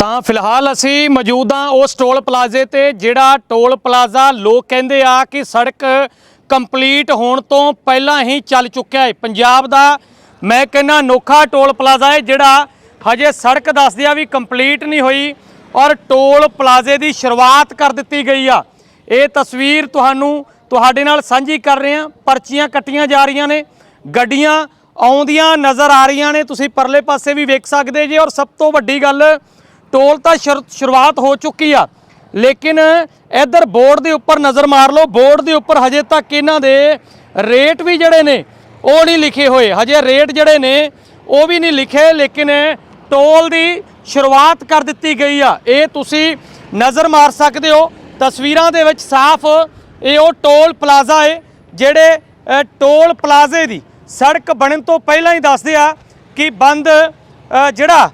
ਤਾਂ ਫਿਲਹਾਲ ਅਸੀਂ ਮੌਜੂਦ ਹਾਂ ਉਸ ਟੋਲ ਪਲਾਜ਼ੇ ਤੇ, ਜਿਹੜਾ ਟੋਲ ਪਲਾਜ਼ਾ ਲੋਕ ਕਹਿੰਦੇ ਆ ਕਿ ਸੜਕ ਕੰਪਲੀਟ ਹੋਣ ਤੋਂ ਪਹਿਲਾਂ ਹੀ ਚੱਲ ਚੁੱਕਿਆ ਹੈ। ਪੰਜਾਬ ਦਾ ਮੈਂ ਕਹਿੰਦਾ ਅਨੋਖਾ ਟੋਲ ਪਲਾਜ਼ਾ ਹੈ, ਜਿਹੜਾ ਹਜੇ ਸੜਕ ਦੱਸਦੇ ਆ ਵੀ ਕੰਪਲੀਟ ਨਹੀਂ ਹੋਈ ਔਰ ਟੋਲ ਪਲਾਜ਼ੇ ਦੀ ਸ਼ੁਰੂਆਤ ਕਰ ਦਿੱਤੀ ਗਈ ਆ। ਇਹ ਤਸਵੀਰ ਤੁਹਾਨੂੰ ਤੁਹਾਡੇ ਨਾਲ ਸਾਂਝੀ ਕਰ ਰਹੇ ਹਾਂ। ਪਰਚੀਆਂ ਕੱਟੀਆਂ ਜਾ ਰਹੀਆਂ ਨੇ, ਗੱਡੀਆਂ ਆਉਂਦੀਆਂ ਨਜ਼ਰ ਆ ਰਹੀਆਂ ਨੇ। ਤੁਸੀਂ ਪਰਲੇ ਪਾਸੇ ਵੀ ਵੇਖ ਸਕਦੇ ਜੇ ਔਰ ਸਭ ਤੋਂ ਵੱਡੀ ਗੱਲ ਟੋਲ ਤਾਂ ਸ਼ੁਰ- ਸ਼ੁਰੂਆਤ ਹੋ ਚੁੱਕੀ ਆ। ਲੇਕਿਨ ਇਧਰ ਬੋਰਡ ਦੇ ਉੱਪਰ ਨਜ਼ਰ ਮਾਰ ਲਓ। ਬੋਰਡ ਦੇ ਉੱਪਰ ਹਜੇ ਤੱਕ ਇਹਨਾਂ ਦੇ ਰੇਟ ਵੀ ਜਿਹੜੇ ਨੇ, ਉਹ ਨਹੀਂ ਲਿਖੇ ਹੋਏ। ਹਜੇ ਰੇਟ ਜਿਹੜੇ ਨੇ, ਉਹ ਵੀ ਨਹੀਂ ਲਿਖੇ। ਲੇਕਿਨ ਟੋਲ ਦੀ ਸ਼ੁਰੂਆਤ ਕਰ ਦਿੱਤੀ ਗਈ ਆ। ਇਹ ਤੁਸੀਂ ਨਜ਼ਰ ਮਾਰ ਸਕਦੇ ਹੋ। ਤਸਵੀਰਾਂ ਦੇ ਵਿੱਚ ਸਾਫ਼ ਇਹ ਉਹ ਟੋਲ ਪਲਾਜ਼ਾ ਹੈ ਜਿਹੜੇ ਟੋਲ ਪਲਾਜ਼ੇ ਦੀ ਸੜਕ ਬਣਨ ਤੋਂ ਪਹਿਲਾਂ ਹੀ ਦੱਸਦੇ ਆ ਕਿ ਬੰਦ ਜਿਹੜਾ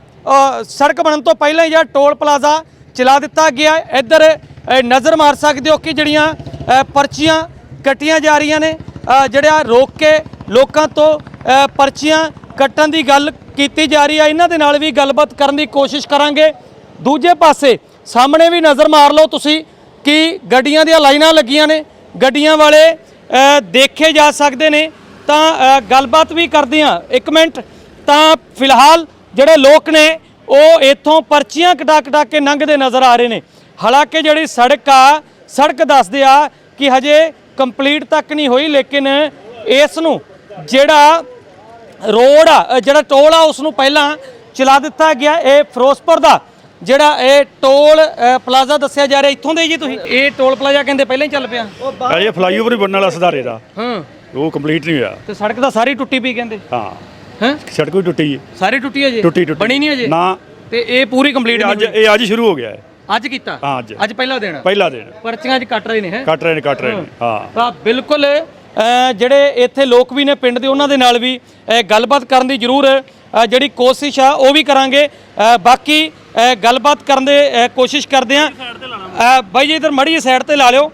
ਸੜਕ ਬਣਨ ਤੋਂ ਪਹਿਲਾਂ ਹੀ ਜਿਹੜਾ ਟੋਲ ਪਲਾਜ਼ਾ ਚਲਾ ਦਿੱਤਾ ਗਿਆ। ਇੱਧਰ ਨਜ਼ਰ ਮਾਰ ਸਕਦੇ ਹੋ ਕਿ ਜਿਹੜੀਆਂ ਪਰਚੀਆਂ ਕੱਟੀਆਂ ਜਾ ਰਹੀਆਂ ਨੇ। ਜਿਹੜਾ ਰੋਕ ਕੇ ਲੋਕਾਂ ਤੋਂ ਪਰਚੀਆਂ ਕੱਟਣ ਦੀ ਗੱਲ ਕੀਤੀ ਜਾ ਰਹੀ ਹੈ ਇਹਨਾਂ ਦੇ ਨਾਲ ਵੀ ਗੱਲਬਾਤ ਕਰਨ ਦੀ ਕੋਸ਼ਿਸ਼ ਕਰਾਂਗੇ। ਦੂਜੇ ਪਾਸੇ ਸਾਹਮਣੇ ਵੀ ਨਜ਼ਰ ਮਾਰ ਲਓ ਤੁਸੀਂ ਕਿ ਗੱਡੀਆਂ ਦੀਆਂ ਲਾਈਨਾਂ ਲੱਗੀਆਂ ਨੇ। ਗੱਡੀਆਂ ਵਾਲੇ ਦੇਖੇ ਜਾ ਸਕਦੇ ਨੇ। ਤਾਂ ਗੱਲਬਾਤ ਵੀ ਕਰਦੇ ਹਾਂ ਇੱਕ ਮਿੰਟ। ਤਾਂ ਫਿਲਹਾਲ ਜਿਹੜੇ ਲੋਕ ਨੇ ਉਹ ਇੱਥੋਂ ਪਰਚੀਆਂ ਕਟਾ ਕਟਾ ਕੇ ਲੰਘਦੇ ਨਜ਼ਰ ਆ ਰਹੇ ਨੇ। ਹਾਲਾਂਕਿ ਜਿਹੜੀ ਸੜਕ ਆ ਸੜਕ ਦੱਸਦੇ ਆ ਕਿ ਹਜੇ ਕੰਪਲੀਟ ਤੱਕ ਨਹੀਂ ਹੋਈ ਲੇਕਿਨ ਇਸ ਨੂੰ ਜਿਹੜਾ ਰੋਡ ਆ ਜਿਹੜਾ ਟੋਲ ਆ ਉਸ ਨੂੰ ਪਹਿਲਾਂ ਚਲਾ ਦਿੱਤਾ ਗਿਆ। ਇਹ ਫਿਰੋਜ਼ਪੁਰ ਦਾ ਜਿਹੜਾ ਇਹ ਟੋਲ ਪਲਾਜ਼ਾ ਦੱਸਿਆ ਜਾ ਰਿਹਾ। ਇੱਥੋਂ ਦੇ ਜੀ ਤੁਸੀਂ? ਇਹ ਟੋਲ ਪਲਾਜ਼ਾ ਕਹਿੰਦੇ ਪਹਿਲਾਂ ਹੀ ਚੱਲ ਪਿਆ। ਅਜੇ ਫਲਾਈਓਵਰ ਹੀ ਬਣਨ ਵਾਲਾ ਸੁਧਾਰੇ ਦਾ। ਹਾਂ। ਉਹ ਕੰਪਲੀਟ ਨਹੀਂ ਹੋਇਆ। ਤੇ ਸੜਕ ਤਾਂ ਸਾਰੀ ਟੁੱਟੀ ਪਈ ਕਹਿੰਦੇ। ਹਾਂ। ਹੈ? ਸੜਕ ਵੀ ਟੁੱਟੀ ਹੈ ਸਾਰੀ ਟੁੱਟੀ ਹੈ ਜੀ? ਟੁੱਟੀ ਟੁੱਟੀ। ਬਣੀ ਨਹੀਂ ਅਜੇ ਨਾ। ਤੇ ਇਹ ਪੂਰੀ ਕੰਪਲੀਟ ਅੱਜ ਇਹ ਅੱਜ ਸ਼ੁਰੂ ਹੋ ਗਿਆ ਹੈ। ਅੱਜ ਕੀਤਾ? ਹਾਂ, ਅੱਜ। ਅੱਜ ਪਹਿਲਾ ਦਿਨ? ਪਹਿਲਾ ਦਿਨ। ਪਰਚੀਆਂ 'ਚ ਕੱਟ ਰਹੇ ਨੇ ਹੈ? ਕੱਟ ਰਹੇ ਨੇ ਕੱਟ ਰਹੇ ਨੇ। ਹਾਂ। ਤਾਂ ਬਿਲਕੁਲ ਜਿਹੜੇ ਇੱਥੇ ਲੋਕ ਵੀ ਨੇ ਪਿੰਡ ਦੇ ਉਹਨਾਂ ਦੇ ਨਾਲ ਵੀ ਗੱਲਬਾਤ ਕਰਨ ਦੀ ਜ਼ਰੂਰ ਜਿਹੜੀ ਕੋਸ਼ਿਸ਼ ਆ ਉਹ ਵੀ ਕਰਾਂਗੇ। ਬਾਕੀ ਗੱਲਬਾਤ ਕਰਨ ਦੇ ਕੋਸ਼ਿਸ਼ ਕਰਦੇ ਆ ਬਾਈ ਜੀ ਇਧਰ ਮੜੀ ਸਾਈਡ ਤੇ ਲਾ ਲਿਓ।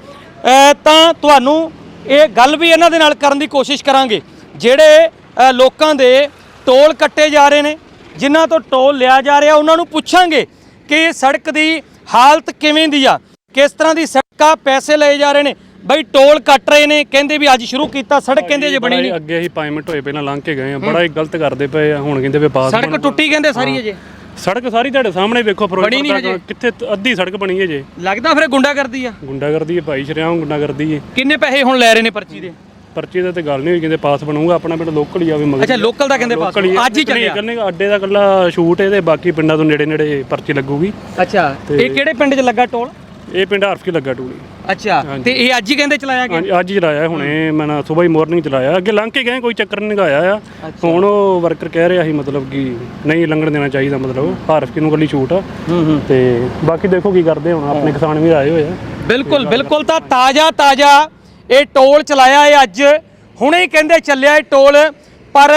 ਤਾਂ ਤੁਹਾਨੂੰ ਇਹ ਗੱਲ ਵੀ ਇਹਨਾਂ ਦੇ ਨਾਲ ਕਰਨ ਦੀ ਕੋਸ਼ਿਸ਼ ਕਰਾਂਗੇ। ਜਿਹੜੇ ਲੋਕਾਂ ਦੇ ਟੋਲ ਕੱਟੇ ਜਾ ਰਹੇ ਨੇ ਜਿਨ੍ਹਾਂ ਤੋਂ ਟੋਲ ਲਿਆ ਜਾ ਰਿਹਾ ਉਹਨਾਂ ਨੂੰ ਪੁੱਛਾਂਗੇ ਕਿ ਸੜਕ ਦੀ ਹਾਲਤ ਕਿਵੇਂ ਦੀ ਆ ਕਿਸ ਤਰ੍ਹਾਂ ਦੀ ਸੜਕ ਪੈਸੇ ਲਏ ਜਾ ਰਹੇ ਨੇ। ਬਈ ਟੋਲ ਕੱਟ ਰਹੇ ਨੇ ਕਹਿੰਦੇ ਵੀ ਅੱਜ ਸ਼ੁਰੂ ਕੀਤਾ ਸੜਕ ਕਹਿੰਦੇ ਜੇ ਬਣੀ ਨਹੀਂ। ਅੱਗੇ ਅਸੀਂ 5 ਮਿੰਟ ਹੋਏ ਪਹਿਲਾਂ ਲੰਘ ਕੇ ਗਏ ਆ ਬੜਾ ਹੀ ਗਲਤ ਕਰਦੇ ਪਏ ਆ ਹੁਣ ਕਹਿੰਦੇ ਵੀ ਪਾਸ ਸੜਕ ਟੁੱਟੀ ਕਹਿੰਦੇ ਸਾਰੀ ਅਜੇ। ਸੜਕ ਸਾਰੀ ਤੁਹਾਡੇ ਸਾਹਮਣੇ ਵੇਖੋ ਫਿਰੋਜ਼ਪੁਰ ਤੱਕ ਕਿੱਥੇ ਅੱਧੀ ਸੜਕ ਬਣੀ ਹੈ ਜੇ। ਲੱਗਦਾ ਫਿਰ ਗੁੰਡਾ ਕਰਦੀ ਆ। ਗੁੰਡਾਗਰਦੀ ਹੈ ਭਾਈ ਸ਼ਰਿਆਮ ਗੁੰਡਾਗਰਦੀ ਹੈ। ਕਿੰਨੇ ਪੈਸੇ ਹੁਣ ਲੈ ਰਹੇ ਨੇ ਪਰਚੀ ਦੇ? ਪਰਚੇ ਦਾ ਤੇ ਗੱਲ ਨਹੀਂ ਹੋਈ ਕਹਿੰਦੇ ਪਾਸ ਬਣੂਗਾ ਆਪਣਾ ਪਿੰਡ ਲੋਕਲ ਹੀ ਆਵੇ ਮਗਰ। ਅੱਛਾ ਲੋਕਲ ਦਾ ਕਹਿੰਦੇ ਪਾਸ ਅੱਜ ਹੀ ਚੱਲਿਆ। ਕਹਿੰਦੇ ਅੱਡੇ ਦਾ ਕੱਲਾ ਸ਼ੂਟ ਹੈ ਤੇ ਬਾਕੀ ਪਿੰਡਾਂ ਤੋਂ ਨੇੜੇ ਨੇੜੇ ਪਰਚੀ ਲੱਗੂਗੀ। ਅੱਛਾ ਇਹ ਕਿਹੜੇ ਪਿੰਡ 'ਚ ਲੱਗਾ ਟੋਲ? ਇਹ ਪਿੰਡ ਹਰਫ ਕੀ ਲੱਗਾ ਟੂਲੀ। ਅੱਛਾ ਤੇ ਇਹ ਅੱਜ ਹੀ ਕਹਿੰਦੇ ਚਲਾਇਆ ਗਿਆ? ਅੱਜ ਹੀ ਚਲਾਇਆ ਹੁਣੇ ਮੈਂ ਨਾ ਸਵੇਰ ਹੀ ਮਾਰਨਿੰਗ ਚਲਾਇਆ। ਅੱਗੇ ਲੰਘ ਕੇ ਗਏ ਕੋਈ ਚੱਕਰ ਨਹੀਂ ਆਇਆ ਆ। ਹੁਣ ਉਹ ਵਰਕਰ ਕਹਿ ਰਿਹਾ ਸੀ ਮਤਲਬ ਕਿ ਨਹੀਂ ਲੰਘਣ ਦੇਣਾ ਚਾਹੀਦਾ ਮਤਲਬ ਹਰਫ ਕੀ ਨੂੰ ਕੱਲੀ ਛੂਟ ਆ। ਤੇ ਬਾਕੀ ਦੇਖੋ ਕੀ ਕਰਦੇ ਹੁਣ ਆਪਣੇ ਕਿਸਾਨ ਵੀ ਆਏ ਹੋਏ ਆ। ਬਿਲਕੁਲ ਬਿਲਕੁਲ ਤਾਂ ਤਾਜ਼ਾ ਤਾਜ਼ਾ ਇਹ ਟੋਲ ਚਲਾਇਆ ਹੈ ਅੱਜ। ਹੁਣੇ ਕਹਿੰਦੇ ਚੱਲਿਆ ਇਹ ਟੋਲ, ਪਰ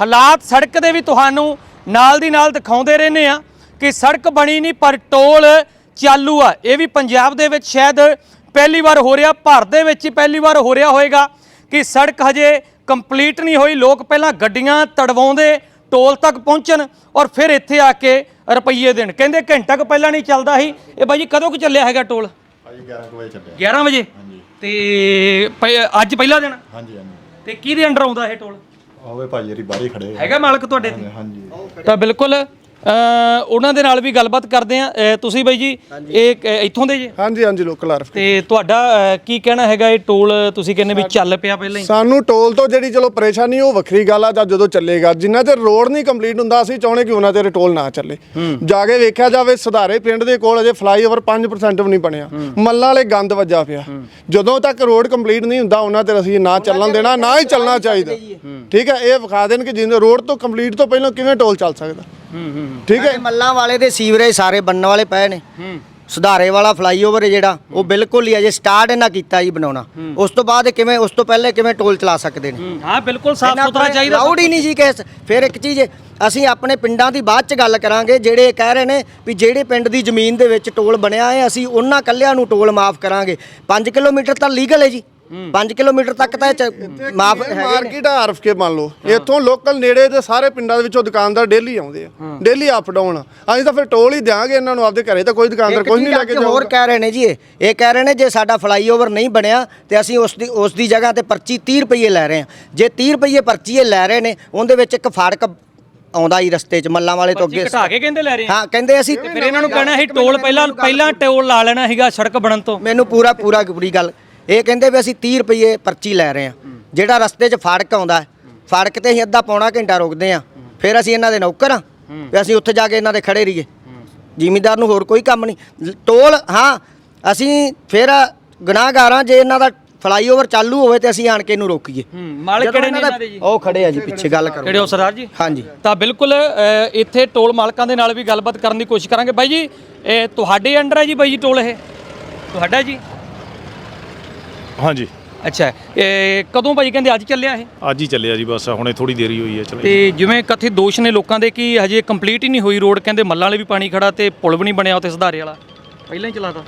ਹਾਲਾਤ ਸੜਕ ਦੇ ਵੀ ਤੁਹਾਨੂੰ ਨਾਲ ਦੀ ਨਾਲ ਦਿਖਾਉਂਦੇ ਰਹਿੰਦੇ ਆ ਕਿ ਸੜਕ ਬਣੀ ਨਹੀਂ, ਪਰ ਟੋਲ ਚਾਲੂ ਆ। ਇਹ ਵੀ ਪੰਜਾਬ ਦੇ ਵਿੱਚ ਸ਼ਾਇਦ ਪਹਿਲੀ ਵਾਰ ਹੋ ਰਿਹਾ, ਭਾਰਤ ਦੇ ਵਿੱਚ ਹੀ ਪਹਿਲੀ ਵਾਰ ਹੋ ਰਿਹਾ ਹੋਏਗਾ ਕਿ ਸੜਕ ਹਜੇ ਕੰਪਲੀਟ ਨਹੀਂ ਹੋਈ। ਲੋਕ ਪਹਿਲਾਂ ਗੱਡੀਆਂ ਤੜਵਾਉਂਦੇ ਟੋਲ ਤੱਕ ਪਹੁੰਚਣ ਔਰ ਫਿਰ ਇੱਥੇ ਆ ਕੇ ਰੁਪਈਏ ਦੇਣ। ਕਹਿੰਦੇ ਘੰਟਾ ਕੁ ਪਹਿਲਾਂ ਨਹੀਂ ਚੱਲਦਾ ਸੀ। ਇਹ ਬਾਈ ਜੀ, ਕਦੋਂ ਕੁ ਚੱਲਿਆ ਹੈਗਾ ਟੋਲ? ਭਾਜੀ 11 ਕੁ ਵਜੇ ਚੱਲਿਆ। 11 ਵਜੇ? ਤੇ ਅੱਜ ਪਹਿਲਾ ਦਿਨ? ਹਾਂਜੀ ਹਾਂਜੀ। ਤੇ ਕਿਹਦੇ ਅੰਡਰ ਆਉਂਦਾ ਇਹ ਟੋਲ? ਹੋਵੇ ਭਾਜੀ ਰੀ ਬਾਹਰ ਹੀ ਖੜੇ ਹੈਗਾ ਮਾਲਕ ਤੁਹਾਡੇ ਤੇ? ਹਾਂਜੀ। ਤਾਂ ਬਿਲਕੁਲ ਉਹਨਾਂ ਦੇ ਨਾਲ ਵੀ ਗੱਲਬਾਤ ਕਰਦੇ ਆ ਤੁਸੀਂ ਬਾਈ ਜੀ ਇਹ ਕ- ਇੱਥੋਂ ਦੇ ਜੀ? ਹਾਂਜੀ ਹਾਂਜੀ ਲੋਕਲ ਆਰਫ ਤੇ ਤੁਹਾਡਾ ਅ, ਕੀ ਕਹਿਣਾ ਹੈਗਾ ਇਹ ਟੋਲ? ਤੁਸੀਂ ਕਹਿੰਦੇ ਵੀ ਚੱਲ ਪਿਆ ਪਹਿਲਾਂ ਹੀ। ਸਾਨੂੰ ਟੋਲ ਤੋਂ ਜਿਹੜੀ ਚਲੋ ਪਰੇਸ਼ਾਨੀ ਉਹ ਵੱਖਰੀ ਗੱਲ ਆ ਜਾਂ ਜਦੋਂ ਚੱਲੇਗਾ। ਜਿੰਨਾ ਚਿਰ ਰੋਡ ਨਹੀਂ ਕੰਪਲੀਟ ਹੁੰਦਾ ਅਸੀਂ ਚਾਹੁੰਦੇ ਕਿ ਉਹਨਾਂ ਚਿਰ ਟੋਲ ਨਾ ਚੱਲੇ। ਜਾ ਕੇ ਵੇਖਿਆ ਜਾਵੇ ਸੁਧਾਰੇ ਪਿੰਡ ਦੇ ਕੋਲ ਅਜੇ ਫਲਾਈਓਵਰ 5% ਵੀ ਨਹੀਂ ਬਣਿਆ। ਮੱਲਾਂ ਵਾਲੇ ਗੰਦ ਵੱਜਾ ਪਿਆ। ਜਦੋਂ ਤੱਕ ਰੋਡ ਕੰਪਲੀਟ ਨਹੀਂ ਹੁੰਦਾ ਉਹਨਾਂ ਚਿਰ ਅਸੀਂ ਨਾ ਚੱਲਣ ਦੇਣਾ ਨਾ ਹੀ ਚੱਲਣਾ ਚਾਹੀਦਾ। ਠੀਕ ਹੈ ਇਹ ਵਿਖਾ ਦੇਣ ਕਿ ਜਿੰਨੇ ਰੋਡ ਤੋਂ ਕੰਪਲੀਟ ਤੋਂ ਪਹਿਲਾਂ ਕਿਵੇਂ ਟੋਲ ਚੱਲ ਸਕਦਾ? ਠੀਕ ਹੈ। ਮੱਲਾਂ ਵਾਲੇ ਦੇ ਸੀਵਰੇਜ ਸਾਰੇ ਬਣਨ ਵਾਲੇ ਪਏ ਨੇ। ਸੁਧਾਰੇ ਵਾਲਾ ਫਲਾਈਓਵਰ ਹੈ ਜਿਹੜਾ ਉਹ ਬਿਲਕੁਲ ਹੀ ਅਜੇ ਸਟਾਰਟ ਇਹਨਾਂ ਕੀਤਾ ਜੀ ਬਣਾਉਣਾ। ਉਸ ਤੋਂ ਬਾਅਦ ਕਿਵੇਂ ਉਸ ਤੋਂ ਪਹਿਲੇ ਕਿਵੇਂ ਟੋਲ ਚਲਾ ਸਕਦੇ ਨੇ? ਹਾਂ। ਬਿਲਕੁਲ ਸਾਫ਼ ਸੁਥਰਾ ਚਾਹੀਦਾ। ਲਾਊਡ ਹੀ ਨਹੀਂ ਜੀ ਕੇਸ ਫਿਰ ਇੱਕ ਚੀਜ਼ ਅਸੀਂ ਆਪਣੇ ਪਿੰਡਾਂ ਦੀ ਬਾਅਦ ਚ ਗੱਲ ਕਰਾਂਗੇ ਜਿਹੜੇ ਕਹਿ ਰਹੇ ਨੇ ਵੀ ਜਿਹੜੇ ਪਿੰਡ ਦੀ ਜ਼ਮੀਨ ਦੇ ਵਿੱਚ ਟੋਲ ਬਣਿਆ ਹੈ ਅਸੀਂ ਉਹਨਾਂ ਕੱਲਿਆਂ ਨੂੰ ਟੋਲ ਮਾਫ ਕਰਾਂਗੇ। 5 ਕਿਲੋਮੀਟਰ ਤਾਂ ਲੀਗਲ ਹੈ ਜੀ। 5 ਕਿਲੋਮੀਟਰ ਤੱਕ ਤਾਂ ਮਾਫ ਮਾਰਕੀਟ ਆ ਆਰਫ ਕੇ ਮੰਨ ਲਓ। ਇੱਥੋਂ ਲੋਕਲ ਨੇੜੇ ਦੇ ਸਾਰੇ ਪਿੰਡਾਂ ਦੇ ਵਿੱਚੋਂ ਦੁਕਾਨਦਾਰ ਡੇਲੀ ਆਉਂਦੇ ਆ। ਡੇਲੀ ਅਪ ਡਾਊਨ ਅਸੀਂ ਤਾਂ ਫਿਰ ਟੋਲ ਹੀ ਦਿਆਂਗੇ ਇਹਨਾਂ ਨੂੰ ਆਪਦੇ ਘਰੇ ਤਾਂ ਕੋਈ ਦੁਕਾਨਦਾਰ ਕੁਝ ਨਹੀਂ ਲੈ ਕੇ ਹੋਰ ਕਹਿ ਰਹੇ ਨੇ ਜੀ ਇਹ। ਇਹ ਕਹਿ ਰਹੇ ਨੇ ਜੇ ਸਾਡਾ ਫਲਾਈਓਵਰ ਨਹੀਂ ਬਣਿਆ ਤੇ ਅਸੀਂ ਉਸ ਦੀ ਉਸ ਦੀ ਜਗ੍ਹਾ ਤੇ ਪਰਚੀ 30 ਰੁਪਏ ਲੈ ਰਹੇ ਹਾਂ। ਜੇ 30 ਰੁਪਏ ਪਰਚੀ ਇਹ ਲੈ ਰਹੇ ਨੇ ਉਹਦੇ ਵਿੱਚ ਇੱਕ ਫਾੜਕ ਆਉਂਦਾ ਹੀ ਰਸਤੇ 'ਚ ਮੱਲਾਂ ਵਾਲੇ ਤੋਂ ਅੱਗੇ ਘਟਾ ਕੇ ਕਹਿੰਦੇ ਲੈ ਰਹੇ ਆ ਹਾਂ ਕਹਿੰਦੇ ਅਸੀਂ ਫਿਰ ਇਹਨਾਂ ਨੂੰ ਕਹਿਣਾ ਸੀ ਟੋਲ ਪਹਿਲਾਂ ਪਹਿਲਾਂ ਟੋਲ ਲਾ ਲੈਣਾ ਸੀਗਾ ਸੜਕ ਬਣਨ ਤੋਂ। ਮੈਨੂੰ ਪੂਰਾ ਪੂਰਾ ਪੂਰੀ ਗੱਲ ਇਹ ਕਹਿੰਦੇ ਵੀ ਅਸੀਂ 30 ਰੁਪਏ ਪਰਚੀ ਲੈ ਰਹੇ ਹਾਂ। ਜਿਹੜਾ ਰਸਤੇ 'ਚ ਫਾੜਕ ਆਉਂਦਾ ਫਾੜਕ ਤੇ ਅਸੀਂ ਅੱਧਾ ਪੌਣਾ ਘੰਟਾ ਰੁਕਦੇ ਹਾਂ। ਫਿਰ ਅਸੀਂ ਇਹਨਾਂ ਦੇ ਨੌਕਰ ਹਾਂ ਵੀ ਅਸੀਂ ਉੱਥੇ ਜਾ ਕੇ ਇਹਨਾਂ ਦੇ ਖੜੇ ਰਹੀਏ। ਜ਼ਿਮੀਂਦਾਰ ਨੂੰ ਹੋਰ ਕੋਈ ਕੰਮ ਨਹੀਂ। ਟੋਲ ਹਾਂ ਅਸੀਂ ਫਿਰ ਗੁਨਾਹਗਾਰ ਜੇ ਇਹਨਾਂ ਦਾ ਫਲਾਈਓਵਰ ਚਾਲੂ ਹੋਵੇ ਤੇ ਅਸੀਂ ਆਣ ਕੇ ਇਹਨੂੰ ਰੋਕੀਏ। ਮਾਲਕ ਕਿਹੜੇ ਨੇ ਇਹਨਾਂ ਦਾ- ਇਹਨਾਂ ਦੇ ਜੀ। ਉਹ ਖੜੇ ਆ ਜੀ ਪਿੱਛੇ ਗੱਲ ਕਰੋ। ਕਿਹੜੇ ਹੋ ਸਰਦਾਰ ਜੀ? ਹਾਂਜੀ। ਤਾਂ ਬਿਲਕੁਲ ਇੱਥੇ ਟੋਲ ਮਾਲਕਾਂ ਦੇ ਨਾਲ ਵੀ ਗੱਲਬਾਤ ਕਰਨ ਦੀ ਕੋਸ਼ਿਸ਼ ਕਰਾਂਗੇ। ਬਾਈ ਜੀ ਇਹ ਤੁਹਾਡੇ ਅੰਡਰ ਹੈ ਜੀ ਬਾਈ ਜੀ ਟੋਲ ਇਹ? ਤੁਹਾਡਾ ਜੀ? ਹਾਂਜੀ। ਅੱਛਾ ਇਹ ਕਦੋਂ ਬਾਈ ਕਹਿੰਦੇ ਅੱਜ ਚੱਲਿਆ ਇਹ? ਅੱਜ ਹੀ ਚੱਲਿਆ ਜੀ ਬਸ ਹੁਣੇ ਥੋੜੀ ਦੇਰੀ ਹੋਈ ਹੈ ਚਲੇ ਤੇ ਜਿਵੇਂ ਕਥਿਤ ਦੋਸ਼ ਨੇ ਲੋਕਾਂ ਦੇ ਕਿ ਹਜੇ ਕੰਪਲੀਟ ਹੀ ਨਹੀਂ ਹੋਈ ਰੋਡ ਕਹਿੰਦੇ ਮੱਲਾਂ ਵਾਲੇ ਵੀ ਪਾਣੀ ਖੜਾ ਤੇ ਪੁਲ ਵੀ ਨਹੀਂ ਬਣਿਆ ਉੱਥੇ ਸੁਧਾਰੇ ਵਾਲਾ। ਪਹਿਲਾਂ ਹੀ ਚਲਾਤਾ।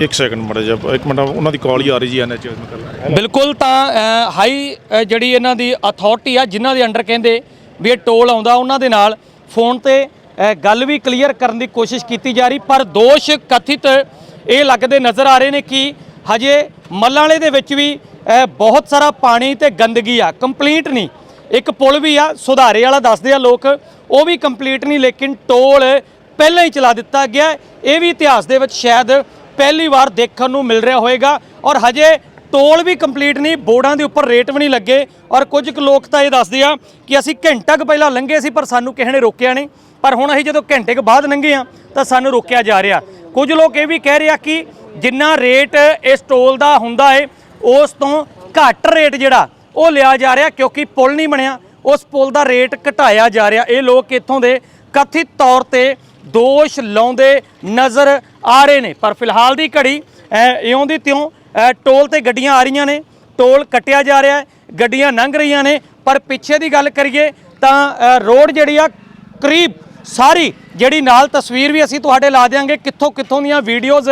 ਇੱਕ ਸੈਕਿੰਡ ਮੜਾ ਜਾ ਇੱਕ ਮਿੰਟ ਉਹਨਾਂ ਦੀ ਕਾਲ ਹੀ ਆ ਰਹੀ ਜੀ ਐਨਐਚ ਮੈਂ ਕਰ ਰਿਹਾ ਬਿਲਕੁਲ ਤਾਂ ਅ, ਹਾਈ ਅ, ਜਿਹੜੀ ਇਹਨਾਂ ਦੀ ਅਥਾਰਟੀ ਆ ਜਿਨ੍ਹਾਂ ਦੇ ਅੰਡਰ ਕਹਿੰਦੇ ਵੀ ਇਹ ਟੋਲ ਆਉਂਦਾ ਉਹਨਾਂ ਦੇ ਨਾਲ ਫੋਨ ਤੇ ਅ, ਗੱਲ ਵੀ ਕਲੀਅਰ ਕਰਨ ਦੀ ਕੋਸ਼ਿਸ਼ ਕੀਤੀ ਜਾ ਰਹੀ ਪਰ ਦੋਸ਼ ਕਥਿਤ ਇਹ ਲੱਗਦੇ ਨਜ਼ਰ ਆ ਰਹੇ ਨੇ ਕਿ ਹਜੇ ਮੱਲਾਂ ਵਾਲੇ ਦੇ ਵਿੱਚ ਵੀ ਬਹੁਤ ਸਾਰਾ ਪਾਣੀ ਤੇ ਗੰਦਗੀ ਆ ਕੰਪਲੀਟ ਨਹੀਂ। ਇੱਕ ਪੁਲ ਵੀ ਆ, ਸੁਧਾਰੇ ਵਾਲਾ ਦੱਸਦੇ ਆ ਲੋਕ, ਉਹ ਵੀ ਕੰਪਲੀਟ ਨਹੀਂ, ਲੇਕਿਨ ਟੋਲ ਪਹਿਲਾਂ ਹੀ ਚਲਾ ਦਿੱਤਾ ਗਿਆ। ਇਹ ਵੀ ਇਤਿਹਾਸ ਦੇ ਵਿੱਚ ਸ਼ਾਇਦ ਪਹਿਲੀ ਵਾਰ ਦੇਖਣ ਨੂੰ ਮਿਲ ਰਿਹਾ ਹੋਵੇਗਾ ਔਰ ਹਜੇ ਟੋਲ ਵੀ ਕੰਪਲੀਟ ਨਹੀਂ, ਬੋਰਡਾਂ ਦੇ ਉੱਪਰ ਰੇਟ ਵੀ ਨਹੀਂ ਲੱਗੇ, ਔਰ ਕੁਝ ਕੁ ਲੋਕ ਤਾਂ ਇਹ ਦੱਸਦੇ ਆ ਕਿ ਅਸੀਂ ਘੰਟਾ ਕੁ ਪਹਿਲਾਂ ਲੰਘੇ ਸੀ, ਪਰ ਸਾਨੂੰ ਕਿਸੇ ਨੇ ਰੋਕਿਆ ਨਹੀਂ। ਪਰ ਹੁਣ ਅਸੀਂ ਜਦੋਂ ਘੰਟੇ ਕੁ ਬਾਅਦ ਲੰਘੇ ਆ, ਤਾਂ ਸਾਨੂੰ ਰੋਕਿਆ ਜਾ ਰਿਹਾ। ਕੁਝ ਲੋਕ ਇਹ ਵੀ ਕਹਿ ਰਹੇ ਆ ਕਿ ਜਿੰਨਾ ਰੇਟ ਇਸ ਟੋਲ ਦਾ ਹੁੰਦਾ ਏ, ਉਸ ਤੋਂ ਘੱਟ ਰੇਟ ਜਿਹੜਾ ਉਹ ਲਿਆ ਜਾ ਰਿਹਾ ਕਿਉਂਕਿ ਪੁਲ ਨਹੀਂ ਬਣਿਆ। ਉਸ ਪੁਲ ਦਾ ਰੇਟ ਘਟਾਇਆ ਜਾ ਰਿਹਾ। ਇਹ ਲੋਕ ਇੱਥੋਂ ਦੇ ਕਥਿਤ ਤੌਰ ਤੇ ਦੋਸ਼ ਲਾਉਂਦੇ ਨਜ਼ਰ ਆ ਰਹੇ ਨੇ। ਪਰ ਫਿਲਹਾਲ ਦੀ ਘੜੀ ਇਉਂ ਦੀ ਤਿਉਂ ਟੋਲ ਤੇ ਗੱਡੀਆਂ ਆ ਰਹੀਆਂ ਨੇ। ਟੋਲ ਕੱਟਿਆ ਜਾ ਰਿਹਾ ਗੱਡੀਆਂ ਲੰਘ ਰਹੀਆਂ ਨੇ। ਪਰ ਪਿੱਛੇ ਦੀ ਗੱਲ ਕਰੀਏ ਤਾਂ ਰੋਡ ਜਿਹੜੀ ਆ, ਕਰੀਬ ਸਾਰੀ ਜਿਹੜੀ ਨਾਲ ਤਸਵੀਰ ਵੀ ਅਸੀਂ ਤੁਹਾਡੇ ਲਾ ਦਿਆਂਗੇ। ਕਿੱਥੋਂ ਕਿੱਥੋਂ ਦੀਆਂ ਵੀਡੀਓਜ਼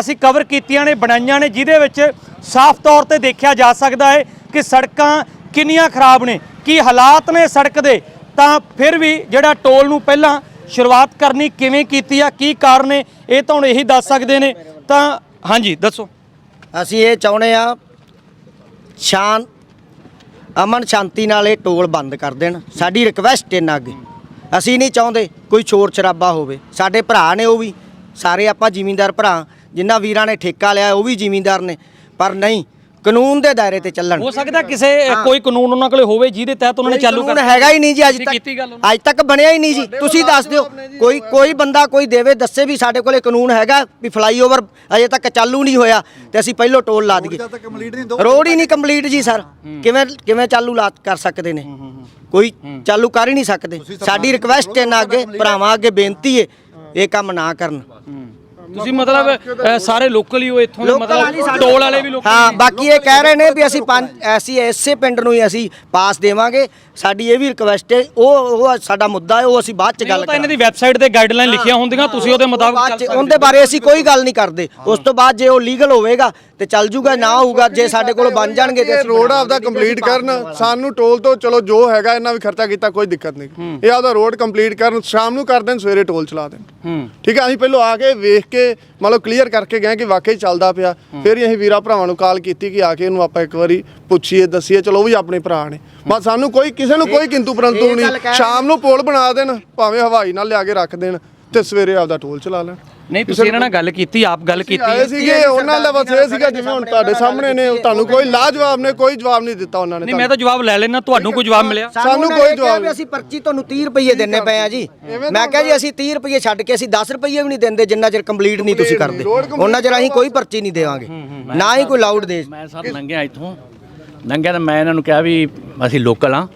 ਅਸੀਂ ਕਵਰ ਕੀਤੀਆਂ ਨੇ, ਬਣਾਈਆਂ ਨੇ, ਜਿਹਦੇ ਵਿੱਚ ਸਾਫ਼ ਤੌਰ ਤੇ ਦੇਖਿਆ ਜਾ ਸਕਦਾ ਹੈ ਕਿ ਸੜਕਾਂ ਕਿੰਨੀਆਂ ਖਰਾਬ ਨੇ, ਕੀ ਹਾਲਾਤ ਨੇ ਸੜਕ ਦੇ, ਤਾਂ ਫਿਰ ਵੀ ਜਿਹੜਾ ਟੋਲ ਨੂੰ ਪਹਿਲਾਂ ਸ਼ੁਰੂਆਤ ਕਰਨੀ ਕਿਵੇਂ ਕੀਤੀ ਆ, ਕੀ ਕਾਰਨ ਨੇ, ਇਹ ਤਾਂ ਹੁਣ ਇਹੀ ਦੱਸ ਸਕਦੇ ਨੇ, ਤਾਂ ਹਾਂਜੀ, ਦੱਸੋ। ਅਸੀਂ ਇਹ ਚਾਹੁੰਦੇ ਆ ਸ਼ਾਨ, ਅਮਨ ਸ਼ਾਂਤੀ ਨਾਲ ਇਹ ਟੋਲ ਬੰਦ ਕਰ ਦੇਣ, ਸਾਡੀ ਰਿਕਵੈਸਟ ਇਹਨਾਂ ਅੱਗੇ। ਅਸੀਂ ਨਹੀਂ ਚਾਹੁੰਦੇ ਕੋਈ ਸ਼ੋਰ ਸ਼ਰਾਬਾ ਹੋਵੇ, ਸਾਡੇ ਭਰਾ ਨੇ ਉਹ ਵੀ, ਸਾਰੇ ਆਪਾਂ ਜ਼ਿਮੀਂਦਾਰ ਭਰਾ ਜਿਨ੍ਹਾਂ ਵੀਰਾਂ ਨੇ ਠੇਕਾ ਲਿਆ ਉਹ ਵੀ ਜ਼ਿਮੀਂਦਾਰ ਨੇ। ਪਰ ਨਹੀਂ ਕਾਨੂੰਨ ਦੇ ਦਾਇਰੇ ਤੇ ਚੱਲਣ। ਹੋ ਸਕਦਾ ਕਿਸੇ ਕੋਈ ਕਾਨੂੰਨ ਉਹਨਾਂ ਕੋਲੇ ਹੋਵੇ ਜਿਹਦੇ ਤਹਿਤ ਉਹਨਾਂ ਨੇ ਚਾਲੂ ਕਾਨੂੰਨ ਹੈਗਾ ਹੀ ਨਹੀਂ ਜੀ ਅੱਜ ਤੱਕ ਅੱਜ ਤੱਕ ਬਣਿਆ ਹੀ ਨਹੀਂ ਜੀ। ਤੁਸੀਂ ਦੱਸ ਦਿਓ ਕੋਈ ਕੋਈ ਬੰਦਾ ਕੋਈ ਦੇਵੇ ਦੱਸੇ ਵੀ ਸਾਡੇ ਕੋਲੇ ਕਾਨੂੰਨ ਹੈਗਾ ਵੀ ਫਲਾਈਓਵਰ ਅਜੇ ਤੱਕ ਚਾਲੂ ਨਹੀਂ ਹੋਇਆ ਤੇ ਅਸੀਂ ਪਹਿਲੋਂ ਟੋਲ ਲਾ ਦਈਏ। ਰੋਡ ਹੀ ਨਹੀਂ ਕੰਪਲੀਟ ਜੀ ਸਰ। ਕਿਵੇਂ ਕਿਵੇਂ ਚਾਲੂ ਲਾ ਕਰ ਸਕਦੇ ਨੇ? ਕੋਈ ਚਾਲੂ ਕਰ ਹੀ ਨਹੀਂ ਸਕਦੇ। ਸਾਡੀ ਰਿਕਵੈਸਟ ਹੈ ਨਾ ਅੱਗੇ ਭਰਾਵਾਂ ਅੱਗੇ ਬੇਨਤੀ ਹੈ ਇਹ ਕੰਮ ਨਾ ਕਰਨ। ਤੁਸੀਂ ਮਤਲਬ ਅ, ਸਾਰੇ ਲੋਕਲ ਹੀ ਹੋ ਇੱਥੋਂ ਦੇ ਮਤਲਬ ਟੋਲ ਵਾਲੇ ਵੀ ਲੋਕ ਹਾਂ ਬਾਕੀ ਇਹ ਕਹਿ ਰਹੇ ਨੇ ਵੀ ਅਸੀਂ ਪੰਜ ਐਸੀ ਐਸੇ ਪਿੰਡ ਨੂੰ ਹੀ ਅਸੀਂ ਪਾਸ ਦੇਵਾਂਗੇ। ਸਾਡੀ ਇਹ ਵੀ ਰਿਕਵੈਸਟ ਹੈ ਉਹ ਉਹ ਸਾਡਾ ਮੁੱਦਾ ਹੈ ਉਹ ਅਸੀਂ ਬਾਅਦ ਚ ਉਹ ਗੱਲ ਤਾਂ ਇਹਨਾਂ ਦੀ ਵੈਬਸਾਈਟ ਤੇ ਗਾਈਡਲਾਈਨ ਲਿਖੀਆਂ ਹੁੰਦੀਆਂ ਤੁਸੀਂ ਉਹਦੇ ਮੁਤਾਬਕ ਬਾਅਦ ਚੱਲ ਚ ਸਕਦੇ ਉਹਦੇ ਬਾਰੇ ਅਸੀਂ ਕੋਈ ਗੱਲ ਨਹੀਂ ਕਰਦੇ। ਉਸ ਤੋਂ ਬਾਅਦ ਜੇ ਉਹ ਲੀਗਲ ਹੋਵੇਗਾ ਤੇ ਚੱਲ ਜੂਗਾ ਨਾ ਹੋਊਗਾ ਜੇ ਸਾਡੇ ਕੋਲ ਬਣ ਜਾਣਗੇ ਤੇ ਰੋਡ ਆਪਦਾ ਕੰਪਲੀਟ ਕਰਨ ਸਾਨੂੰ ਟੋਲ ਤੋਂ ਚਲੋ ਜੋ ਹੈਗਾ ਇਹਨਾਂ ਵੀ ਖਰਚਾ ਕੀਤਾ ਕੋਈ ਦਿੱਕਤ ਨਹੀਂ। ਇਹ ਆਪਦਾ ਰੋਡ ਕੰਪਲੀਟ ਕਰਨ ਸ਼ਾਮ ਨੂੰ ਕਰ ਦੇਣ ਸਵੇਰੇ ਟੋਲ ਚਲਾ ਦੇਣ। ਠੀਕ ਹੈ ਅਸੀਂ ਪਹਿਲਾਂ ਆ ਕੇ ਵੇਖ ਕੇ ਮਤਲਬ ਕਲੀਅਰ ਕਰਕੇ ਗਏ ਕਿ ਵਾਕਈ ਚੱਲਦਾ ਪਿਆ। ਫਿਰ ਅਸੀਂ ਵੀਰਾ ਭਰਾਵਾਂ ਨੂੰ ਕਾਲ ਕੀਤੀ ਕਿ ਆ ਕੇ ਇਹਨੂੰ ਆਪਾਂ ਇੱਕ ਵਾਰੀ ਪੁੱਛੀਏ ਦੱਸੀਏ ਚਲੋ ਉਹ ਵੀ ਆਪਣੇ ਭਰਾ ਨੇ। ਬਸ ਸਾਨੂੰ ਕੋਈ ਕਿਸੇ ਨੂੰ ਕੋਈ ਕਿੰਤੂ ਪਰੰਤੂ ਨਹੀਂ। ਸ਼ਾਮ ਨੂੰ। ਪੋਲ ਬਣਾ ਦੇਣ ਭਾਵੇਂ ਹਵਾਈ ਨਾਲ ਲਿਆ ਕੇ ਰੱਖ ਦੇਣ ਤੇ ਸਵੇਰੇ ਆਪਦਾ ਟੋਲ ਚਲਾ ਲੈਣ। ਨਹੀਂ ਤੁਸੀਂ ਇਹਨਾਂ ਨਾਲ ਗੱਲ ਕੀਤੀ ਆਪ ਗੱਲ ਕੀਤੀ ਆਏ ਸੀਗੇ ਉਹਨਾਂ ਦਾ ਬਸ ਇਹ ਸੀਗਾ ਜਿਵੇਂ ਹੁਣ ਤੁਹਾਡੇ ਸਾਹਮਣੇ ਨੇ ਤੁਹਾਨੂੰ ਕੋਈ ਲਾਜਵਾਬ ਨੇ ਕੋਈ ਜਵਾਬ ਨਹੀਂ ਦਿੱਤਾ ਉਹਨਾਂ ਨੇ ਨਹੀਂ ਮੈਂ ਤਾਂ ਜਵਾਬ ਲੈ ਲੈਣਾ ਤੁਹਾਨੂੰ ਕੋਈ ਜਵਾਬ ਮਿਲਿਆ? ਸਾਨੂੰ ਕੋਈ ਜਵਾਬ ਵੀ ਅਸੀਂ ਪਰਚੀ ਤੁਹਾਨੂੰ 30 ਰੁਪਏ ਦਿੰਨੇ ਪਏ ਆ ਜੀ। ਮੈਂ ਕਿਹਾ ਜੀ ਅਸੀਂ 30 ਰੁਪਏ ਛੱਡ ਕੇ ਅਸੀਂ 10 ਰੁਪਏ ਵੀ ਨਹੀਂ ਦਿੰਦੇ ਜਿੰਨਾ ਚਿਰ ਕੰਪਲੀਟ ਨਹੀਂ ਤੁਸੀਂ ਕਰਦੇ। ਉਹਨਾਂ ਚਿਰ ਅਸੀਂ ਕੋਈ ਪਰਚੀ ਨਹੀਂ ਦੇਵਾਂਗੇ। ਨਾ ਹੀ ਕੋਈ ਲਾਊਡ ਦੇ ਮੈਂ ਸਰ ਲੰਘਿਆ ਇੱਥੋਂ। ਲੰਘਿਆ ਤਾਂ ਮੈਂ ਇਹਨਾਂ ਨੂੰ ਕਿਹਾ ਵੀ ਅਸੀਂ ਲੋਕਲ ਆ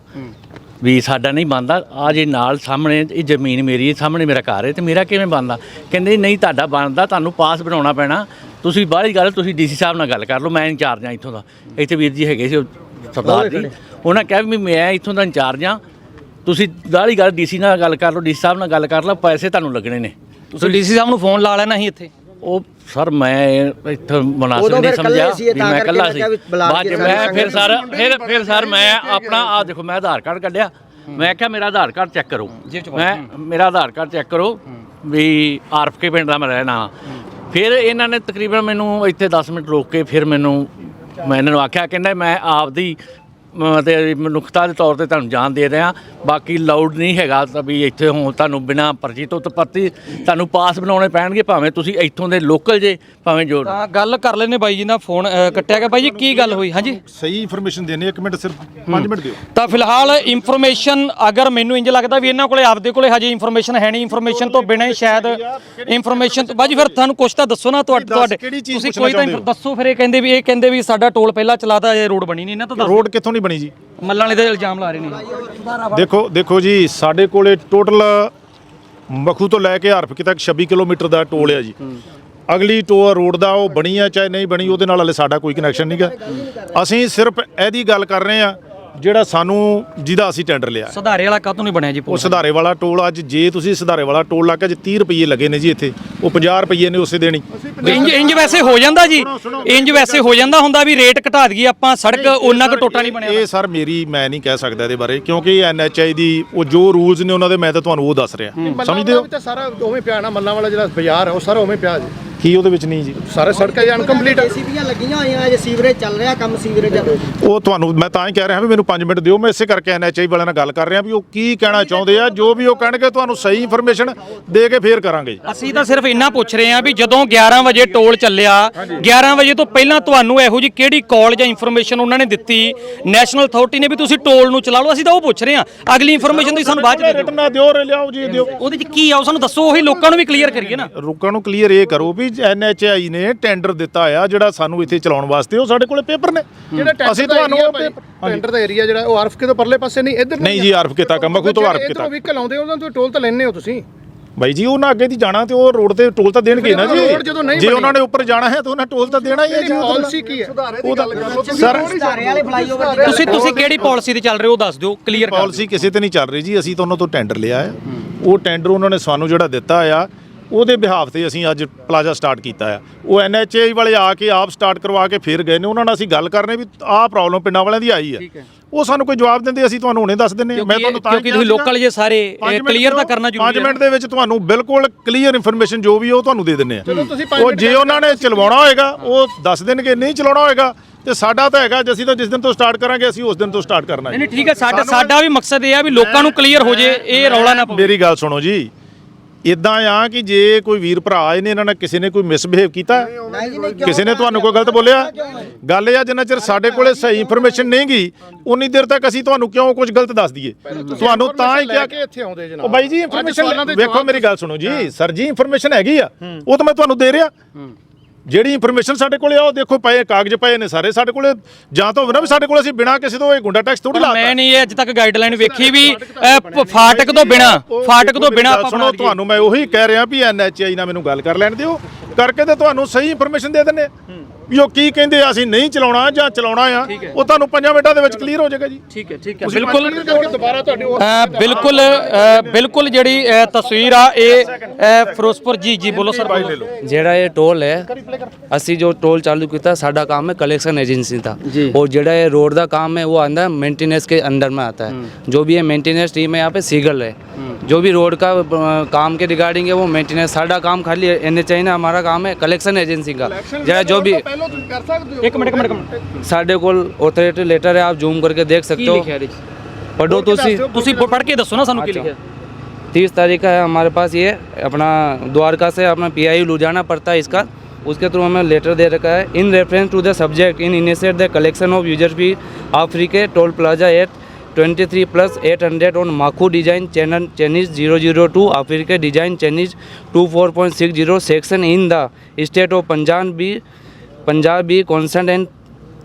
ਵੀ ਸਾਡਾ ਨਹੀਂ ਬਣਦਾ। ਆ ਜੇ ਨਾਲ ਸਾਹਮਣੇ ਇਹ ਜ਼ਮੀਨ ਮੇਰੀ ਹੈ, ਸਾਹਮਣੇ ਮੇਰਾ ਘਰ ਹੈ ਤੇ ਮੇਰਾ ਕਿਵੇਂ ਬਣਦਾ? ਕਹਿੰਦੇ ਨਹੀਂ ਤੁਹਾਡਾ ਬਣਦਾ ਤੁਹਾਨੂੰ ਪਾਸ ਬਣਾਉਣਾ ਪੈਣਾ। ਤੁਸੀਂ ਬਾਹਲੀ ਗੱਲ ਤੁਸੀਂ ਡੀਸੀ ਸਾਹਿਬ ਨਾਲ ਗੱਲ ਕਰ ਲਓ ਮੈਂ ਇੰਚਾਰਜ ਆ ਇੱਥੋਂ ਦਾ। ਇੱਥੇ ਵੀਰ ਜੀ ਹੈਗੇ ਸੀ ਸਰਦਾਰ ਜੀ। ਉਹਨਾਂ ਕਿਹਾ ਵੀ ਮੈਂ ਇੱਥੋਂ ਦਾ ਇੰਚਾਰਜ ਆ ਤੁਸੀਂ ਬਾਹਲੀ ਗੱਲ ਡੀਸੀ ਨਾਲ ਗੱਲ ਕਰ ਲਓ ਡੀਸੀ ਸਾਹਿਬ ਨਾਲ ਗੱਲ ਕਰ ਲਓ ਪੈਸੇ ਤੁਹਾਨੂੰ ਲੱਗਣੇ ਨੇ। ਤੁਸੀਂ ਡੀਸੀ ਸਾਹਿਬ ਨੂੰ ਫੋਨ ਲਾ ਲੈਣਾ ਸੀ ਇੱਥੇ। ਉਹ ਸਰ ਮੈਂ ਇੱਥੇ ਮਨਾਸਬ ਨਹੀਂ ਸਮਝਿਆ ਵੀ ਮੈਂ ਇਕੱਲਾ ਸੀ। ਬਾਅਦ ਕੇ ਮੈਂ ਫਿਰ ਸਰ ਫਿਰ ਫਿਰ ਸਰ ਮੈਂ ਆਪਣਾ ਆ ਦੇਖੋ ਮੈਂ ਆਧਾਰ ਕਾਰਡ ਕੱਢਿਆ। ਮੈਂ ਕਿਹਾ ਮੇਰਾ ਆਧਾਰ ਕਾਰਡ ਚੈੱਕ ਕਰੋ। ਮੈਂ ਮੇਰਾ ਆਧਾਰ ਕਾਰਡ ਚੈੱਕ ਕਰੋ ਵੀ ਆਰਫਕੇ ਪਿੰਡ ਦਾ ਮੈਂ ਰਹਿਣਾ। ਫਿਰ ਇਹਨਾਂ ਨੇ ਤਕਰੀਬਨ ਮੈਨੂੰ ਇੱਥੇ 10 ਮਿੰਟ ਰੋਕ ਕੇ ਫਿਰ ਮੈਨੂੰ ਮੈਂ ਇਹਨਾਂ ਨੂੰ ਆਖਿਆ ਕਹਿੰਦਾ ਮੈਂ ਆਪਦੀ ਤੇ ਮਨੁੱਖਤਾ ਦੇ ਤੌਰ ਤੇ ਤੁਹਾਨੂੰ ਜਾਨ ਦੇ ਰਿਹਾ ਬਾਕੀ ਲਾਊਡ ਨਹੀਂ ਹੈਗਾ ਤਾਂ ਵੀ ਇੱਥੇ ਹੋ ਤੁਹਾਨੂੰ ਬਿਨਾ ਪਰਚੀ ਤੋਂ ਤਪੱਤੀ ਤੁਹਾਨੂੰ ਪਾਸ ਬਣਾਉਣੇ ਪੈਣਗੇ ਭਾਵੇਂ ਤੁਸੀਂ ਇੱਥੋਂ ਦੇ ਲੋਕਲ ਜੇ ਭਾਵੇਂ ਜੋ ਤਾਂ ਗੱਲ ਕਰ ਲੈਨੇ ਬਾਈ ਜੀ ਨਾਲ ਫੋਨ ਅ, ਕੱਟਿਆ ਗਿਆ। ਬਾਈ ਜੀ ਕੀ ਗੱਲ ਹੋਈ? ਹਾਂਜੀ। ਸਹੀ ਇਨਫੋਰਮੇਸ਼ਨ ਦੇਣੀ ਇੱਕ ਮਿੰਟ ਸਿਰਫ 5 ਮਿੰਟ ਦਿਓ। ਤਾਂ ਫਿਲਹਾਲ ਇਨਫੋਰਮੇਸ਼ਨ ਅਗਰ ਮੈਨੂੰ ਇੰਜ ਲੱਗਦਾ ਵੀ ਇਹਨਾਂ ਕੋਲੇ ਆਪਦੇ ਕੋਲੇ ਹਜੇ ਇਨਫੋਰਮੇਸ਼ਨ ਹੈ ਨਹੀਂ ਇਨਫੋਰਮੇਸ਼ਨ ਤੋਂ ਬਿਨਾਂ ਹੀ ਸ਼ਾਇਦ ਇਨਫੋਰਮੇਸ਼ਨ ਤੋਂ ਬਾਜੀ ਫਿਰ ਤੁਹਾਨੂੰ ਕੁਛ ਤਾਂ ਦੱਸੋ ਨਾ ਤੁਹਾਡੇ ਤੁਹਾਡੇ ਕਿਹੜੀ ਚੀਜ਼ ਤੁਸੀਂ ਪੁੱਛਣਾ ਕੋਈ ਤਾਂ ਚਾਹੁੰਦੇ ਹੋ? ਦੱਸੋ ਫਿਰ ਇਹ ਕਹਿੰਦੇ ਵੀ ਇਹ ਕਹਿੰਦੇ ਵੀ ਸਾਡਾ ਟੋਲ ਪਹਿਲਾਂ ਚਲਾਤਾ ਇਹ ਰੋਡ ਬਣੀ ਨਹੀਂ ਇਹਨਾਂ ਤੋਂ ਦੱਸ। ਰੋਡ ਕਿੱਥੋਂ ਨਹੀਂ ਬਣੀ ਜੀ। ਮੱਲਾਂ ਵਾਲੇ ਦੇ ਇਲਜ਼ਾਮ ਲਾ ਰਹੇ ਨੇ ਦੇਖੋ ਦੇਖੋ ਜੀ ਸਾਡੇ ਕੋਲੇ ਟੋਟਲ ਮਖੂ ਤੋਂ ਲੈ ਕੇ ਹਰਫ ਤੱਕ 26 ਕਿਲੋਮੀਟਰ ਦਾ ਟੋਲ ਹੈ ਜੀ। ਅਗਲੀ ਟੋਲ ਰੋਡ ਦਾ ਉਹ ਬਣੀ ਹੈ ਚਾਹੇ ਨਹੀਂ ਬਣੀ ਉਹਦੇ ਨਾਲ ਹਲੇ ਸਾਡਾ ਕੋਈ ਕਨੈਕਸ਼ਨ ਨਹੀਂਗਾ ਅਸੀਂ ਸਿਰਫ ਇਹਦੀ ਗੱਲ ਕਰ ਰਹੇ ਆ ਜਿਹੜਾ ਸਾਨੂੰ ਜਿਹਦਾ ਅਸੀਂ ਟੈਂਡਰ ਲਿਆ ਸੁਧਾਰੇ ਵਾਲਾ ਕਾਹਤੋਂ ਨਹੀਂ ਬਣਿਆ ਜੀ ਉਹ ਪੁਲ ਸੁਧਾਰੇ ਵਾਲਾ ਟੋਲ ਅੱਜ ਜੇ ਤੁਸੀਂ ਸੁਧਾਰੇ ਵਾਲਾ ਟੋਲ ਲਾ ਕੇ ਅੱਜ 30 ਰੁਪਏ ਲੱਗੇ ਨੇ ਜੀ ਇੱਥੇ ਉਹ 50 ਰੁਪਏ ਨੇ ਉਸੇ ਦੇਣੀ ਇੰਜ ਇੰਜ ਵੈਸੇ ਹੋ ਜਾਂਦਾ ਜੀ ਇੰਜ ਵੈਸੇ ਹੋ ਜਾਂਦਾ ਹੁੰਦਾ ਵੀ ਰੇਟ ਘਟਾ ਦਈਏ ਆਪਾਂ ਸੜਕ ਉਹਨਾਂ ਕੋ ਟੋਟਾ ਨਹੀਂ ਬਣਿਆ। ਇਹ ਸਰ ਮੇਰੀ ਮੈਂ ਨਹੀਂ ਕਹਿ ਸਕਦਾ ਇਹਦੇ ਬਾਰੇ ਕਿਉਂਕਿ ਐਨਐਚਆਈ ਦੀ ਉਹ ਜੋ ਰੂਲਸ ਨੇ ਉਹਨਾਂ ਦੇ ਮੈਂ ਤਾਂ ਤੁਹਾਨੂੰ ਉਹ ਦੱਸ ਰਿਹਾ। ਸਮਝਦੇ ਹੋ? ਤਾਂ ਸਾਰਾ ਉਵੇਂ ਪਿਆ ਨਾ ਮੱਲਾਂ ਵਾਲਾ ਜਿਹੜਾ ਬਾਜ਼ਾਰ ਹੈ ਉਹ ਸਾਰਾ ਉਵੇਂ ਪਿਆ ਜੀ। ਕੀ ਉਹਦੇ ਵਿੱਚ ਨਹੀਂ ਜੀ ਸਾਰੇ ਸੜਕਾਂ ਜਾਂ ਅਨਕੰਪਲੀਟ ਜੀਸੀਬੀਆਂ ਲੱਗੀਆਂ ਹੋਈਆਂ ਅਜੇ ਸੀਵਰੇਜ ਚੱਲ ਰਿਹਾ ਕੰਮ ਸੀਵਰੇਜ ਦਾ ਉਹ ਤੁਹਾਨੂੰ ਮੈਂ ਤਾਂ ਹੀ ਕਹਿ ਰਿਹਾ ਵੀ ਮੈਨੂੰ 5 ਮਿੰਟ ਦਿਓ ਮੈਂ ਇਸੇ ਕਰਕੇ ਐਨਐਚਆਈ ਵਾਲਿਆਂ ਨਾਲ ਗੱਲ ਕਰ ਰਿਹਾ ਵੀ ਉਹ ਕੀ ਕਹਿਣਾ ਚਾਹੁੰਦੇ ਆ ਜੋ ਵੀ ਉਹ ਕਹਿਣਗੇ ਤੁਹਾਨੂੰ ਸਹੀ ਇਨਫੋਰਮੇਸ਼ਨ ਦੇ ਕੇ ਫੇਰ ਕਰਾਂਗੇ ਅਸੀਂ ਤਾਂ ਸਿਰਫ ਇੰਨਾ ਪੁੱਛ ਰਹੇ ਹਾਂ ਵੀ ਜਦੋਂ 11 ਵਜੇ ਟੋਲ ਚੱਲਿਆ 11 ਵਜੇ ਤੋਂ ਪਹਿਲਾਂ ਤੁਹਾਨੂੰ ਇਹੋ ਜੀ ਕਿਹੜੀ ਕਾਲ ਜਾਂ ਇਨਫੋਰਮੇਸ਼ਨ ਉਹਨਾਂ ਨੇ ਦਿੱਤੀ ਨੈਸ਼ਨਲ ਅਥਾਰਟੀ ਨੇ ਵੀ ਤੁਸੀਂ ਟੋਲ ਨੂੰ ਚਲਾ ਲਓ ਅਸੀਂ ਤਾਂ ਉਹ ਪੁੱਛ ਰਹੇ ਹਾਂ ਅਗਲੀ ਇਨਫੋਰਮੇਸ਼ਨ ਤੁਸੀਂ ਸਾਨੂੰ ਬਾਅਦ ਚ ਰਿਟਨ ਨਾ ਦਿਓ ਲਿਆਓ ਜੀ ਦਿਓ ਉਹਦੇ ਚ ਕੀ ਆ ਉਹ ਸਾਨੂੰ ਦੱਸੋ ਉਹੀ ਲੋਕਾਂ ਨੂੰ ਵੀ ਕਲੀਅਰ ਕਰੀਏ ਨਾ ਰੁਕਾਂ ਨੂੰ ਕਲੀਅਰ ਇਹ ਕਰੋ ਵੀ ਐਨਐਚਆਈ ਨੇ ਟੈਂਡਰ ਦਿੱਤਾ ਆ ਜਿਹੜਾ ਸਾਨੂੰ ਇੱਥੇ ਚਲਾਉਣ ਵਾਸਤੇ ਉਹ ਸਾਡੇ ਕੋਲੇ ਪੇਪਰ ਨੇ। ਅਸੀਂ ਤੁਹਾਨੂੰ ਉਹ ਟੈਂਡਰ ਦਾ ਏਰੀਆ ਜਿਹੜਾ ਉਹ ਆਰਫਕੇ ਤੋਂ ਪਰਲੇ ਪਾਸੇ ਨਹੀਂ ਇੱਧਰ ਨਹੀਂ ਜੀ ਆਰਫ ਕੀਤਾ ਕੰਮ ਮਖੂ ਤੋਂ ਆਰਫ ਇਧਰੋਂ ਕੀਤਾ। ਵਹੀਕਲ ਆਉਂਦੇ ਉਹਨਾਂ ਤੋਂ ਟੋਲ ਤਾਂ ਲੈਣੇ ਹੋ ਤੁਸੀਂ। ਬਾਈ ਜੀ ਉਹਨਾਂ ਅੱਗੇ ਦੀ ਜਾਣਾ ਤੇ ਉਹ ਰੋਡ ਤੇ ਟੋਲ ਤਾਂ ਦੇਣਗੇ ਨਾ ਜੀ। ਜੇ। ਉਹਨਾਂ ਨੇ ਉੱਪਰ ਜਾਣਾ ਹੈ ਤਾਂ ਉਹਨਾਂ ਟੋਲ ਤਾਂ ਦੇਣਾ ਹੀ ਹੈ ਜੀ। ਪਾਲਿਸੀ ਕੀ ਹੈ? ਉਹ ਤਾਂ ਸਰ ਸੁਧਾਰੇ ਵਾਲੇ ਫਲਾਈਓਵਰ ਦੀ ਤੁਸੀਂ ਤੁਸੀਂ ਕਿਹੜੀ ਪਾਲਿਸੀ ਤੇ ਚੱਲ ਰਹੇ ਹੋ? ਉਹ ਦੱਸ ਦਿਓ ਕਲੀਅਰ ਪਾਲਿਸੀ ਕਿਸੇ ਤੇ ਨਹੀਂ ਚੱਲ ਰਹੀ ਜੀ ਅਸੀਂ ਤਾਂ ਉਹਨਾਂ ਤੋਂ ਟੈਂਡਰ ਲਿਆ ਹੈ। ਉਹ ਟੈਂਡਰ ਉਹਨਾਂ ਨੇ ਸਾਨੂੰ ਜਿਹੜਾ ਦਿੱਤਾ ਆ ਉਹਦੇ ਬਿਹਾਫ ਤੇ ਅਸੀਂ ਅੱਜ ਪਲਾਜ਼ਾ ਸਟਾਰਟ ਕੀਤਾ ਆ। ਉਹ ਐਨਐਚਏ ਵਾਲੇ ਆ ਕੇ ਆਪ ਸਟਾਰਟ ਕਰਵਾ ਕੇ ਫਿਰ ਗਏ ਨੇ। ਉਹਨਾਂ ਨਾਲ ਅਸੀਂ ਗੱਲ ਕਰਨੇ ਵੀ ਆਹ ਪ੍ਰੋਬਲਮ ਪਿੰਡਾਂ ਵਾਲਿਆਂ ਦੀ ਆਈ ਹੈ। ਉਹ ਸਾਨੂੰ ਕੋਈ ਜਵਾਬ ਦਿੰਦੇ ਅਸੀਂ ਤੁਹਾਨੂੰ ਹੁਣੇ ਦੱਸ ਦਿੰਨੇ ਹਾਂ। ਮੈਂ ਤੁਹਾਨੂੰ ਤਾਂ ਕਿਉਂਕਿ ਤੁਸੀਂ ਲੋਕਲ ਜੇ ਸਾਰੇ ਕਲੀਅਰ ਤਾਂ ਕਰਨਾ ਜ਼ਰੂਰੀ 5 ਹੈ ਮਿੰਟ ਦੇ ਵਿੱਚ ਤੁਹਾਨੂੰ ਬਿਲਕੁਲ ਕਲੀਅਰ ਇਨਫੋਰਮੇਸ਼ਨ ਜੋ ਵੀ ਉਹ ਤੁਹਾਨੂੰ ਦੇ ਦਿੰਨੇ ਆ ਉਹ ਜੇ ਉਹਨਾਂ ਨੇ ਚਲਵਾਉਣਾ ਹੋਏਗਾ ਉਹ ਦੱਸ ਦੇਣਗੇ ਨਹੀਂ ਚਲਾਉਣਾ ਹੋਏਗਾ ਤੇ ਸਾਡਾ ਤਾਂ ਹੈਗਾ ਜੇ ਅਸੀਂ ਤਾਂ ਜਿਸ ਦਿਨ ਤੋਂ ਸਟਾਰਟ ਕਰਾਂਗੇ ਅਸੀਂ ਉਸ ਦਿਨ ਤੋਂ ਸਟਾਰਟ ਕਰਨਾ ਨਹੀਂ ਨਹੀਂ ਠੀਕ ਹੈ ਸਾਡਾ ਸਾਡਾ ਵੀ ਮਕਸਦ ਇਹ ਆ ਵੀ ਲੋਕਾਂ ਨੂੰ ਕਲੀਅਰ ਹੋ ਜੇ ਇਹ ਰੌਲਾ ਨਾ ਪਵੇ। ਮੇਰੀ ਗੱਲ ਸੁਣੋ ਜੀ। ਇਦਾਂ ਆ ਕਿ ਜੇ ਕੋਈ ਵੀਰ ਭਰਾ ਆਏ ਨੇ ਇਹਨਾਂ ਨਾਲ ਕਿਸੇ ਨੇ ਕੋਈ ਮਿਸਬਿਹੇਵ ਕੀਤਾ ਕਿਸੇ ਨੇ ਤੁਹਾਨੂੰ ਕੋਈ ਗਲਤ ਬੋਲਿਆ? ਗੱਲ ਇਹ ਆ ਜਿੰਨਾ ਚਿਰ ਸਾਡੇ ਕੋਲੇ ਸਹੀ ਇਨਫੋਰਮੇਸ਼ਨ ਨਹੀਂ ਗਈ ਉਨੀ ਦੇਰ ਤੱਕ ਅਸੀਂ ਤੁਹਾਨੂੰ ਕਿਉਂ ਕੁਝ ਗਲਤ ਦੱਸ ਦਈਏ? ਤੁਹਾਨੂੰ ਤਾਂ ਹੀ ਕਿਹਾ ਕੇ ਇੱਥੇ ਆਉਂਦੇ ਜਨਾਬ। ਉਹ ਬਾਈ ਜੀ ਇਨਫੋਰਮੇਸ਼ਨ ਵੇਖੋ ਮੇਰੀ ਗੱਲ ਸੁਣੋ ਜੀ ਸਰ ਜੀ ਇਨਫੋਰਮੇਸ਼ਨ ਹੈਗੀ ਆ। ਉਹ ਤਾਂ ਮੈਂ ਤੁਹਾਨੂੰ ਦੇ ਰਿਹਾ। ਜਿਹੜੀ ਇਨਫੋਰਮੇਸ਼ਨ ਸਾਡੇ ਕੋਲੇ ਆ ਉਹ ਦੇਖੋ ਪਏ ਕਾਗਜ਼ ਪਏ ਨੇ ਸਾਰੇ ਸਾਡੇ ਕੋਲੇ। ਜਾਂ ਤਾਂ ਹੋਵੇ ਨਾ ਵੀ ਸਾਡੇ ਕੋਲ ਅਸੀਂ ਬਿਨਾਂ ਕਿਸੇ ਤੋਂ ਇਹ ਗੁੰਡਾ ਟੈਕਸ ਥੋੜੀ ਲਾਤਾ। ਮੈਂ ਨਹੀਂ ਇਹ ਅੱਜ ਤੱਕ ਗਾਈਡਲਾਈਨ ਵੇਖੀ ਵੀ ਫਾਟਕ ਤੋਂ ਬਿਨਾ ਫਾਟਕ ਤੋਂ ਬਿਨਾ ਸੁਣੋ। ਤੁਹਾਨੂੰ ਮੈਂ ਉਹੀ ਕਹਿ ਰਿਹਾ ਵੀ ਐਨਐਚਆਈ ਨਾਲ ਮੈਨੂੰ ਗੱਲ ਕਰ ਲੈਣ ਦਿਓ। ਕਰਕੇ ਤੇ ਤੁਹਾਨੂੰ ਸਹੀ ਇਨਫੋਰਮੇਸ਼ਨ ਦੇ ਦਿੰਦੇ। ਵੀ ਉਹ ਕੀ ਕਹਿੰਦੇ ਆ ਅਸੀਂ ਨਹੀਂ ਚਲਾਉਣਾ ਜਾਂ ਚਲਾਉਣਾ ਆ ਉਹ ਤੁਹਾਨੂੰ 5 ਮਿੰਟਾਂ ਦੇ ਵਿੱਚ ਕਲੀਅਰ ਹੋ ਜਾਏਗਾ ਜੀ। ਠੀਕ ਹੈ ਠੀਕ ਹੈ। ਬਿਲਕੁਲ। ਦੁਬਾਰਾ ਤੁਹਾਡੇ ਬਿਲਕੁਲ ਬਿਲਕੁਲ ਜਿਹੜੀ ਤਸਵੀਰ ਆ ਇਹ ਫਿਰੋਜ਼ਪੁਰ ਜੀ ਜੀ ਬੋਲੋ ਸਰ। ਜਿਹੜਾ ਇਹ ਟੋਲ ਹੈ ਅਸੀਂ ਜੋ ਟੋਲ ਚਾਲੂ ਕੀਤਾ ਸਾਡਾ ਕੰਮ है कलेक्शन एजेंसी था और जोड़ा ये रोड का काम है वो अंदर मेंटेनेंस के अंदर में आता है जो भी है मेंटेनेंस टीम है यहाँ पे सीगल जो भी रोड का काम के रिगार्डिंग है वो मेंटेनेंस सारा काम खाली एन एच आई ने हमारा काम है कलेक्शन एजेंसी का। जरा जो भी एक मिनट साढ़े को ऑथोरिटी लेटर है आप जूम करके देख सकते हो। पढ़ो तो पढ़ के दसो ना सानू के अच्छा। लिए तीस तारीख का है हमारे पास ये अपना द्वारका से अपना पीआईयू लुजाना पड़ता है इसका। उसके थ्रू हमें लेटर दे रखा है। In reference to the subject in initiate the collection of users भी आफ्रीके toll plaza at 23 plus 800 on Maku Design Channel Chinese 002 Africa Design Chinese 24.60 section in the state of Punjab B Punjab B constant and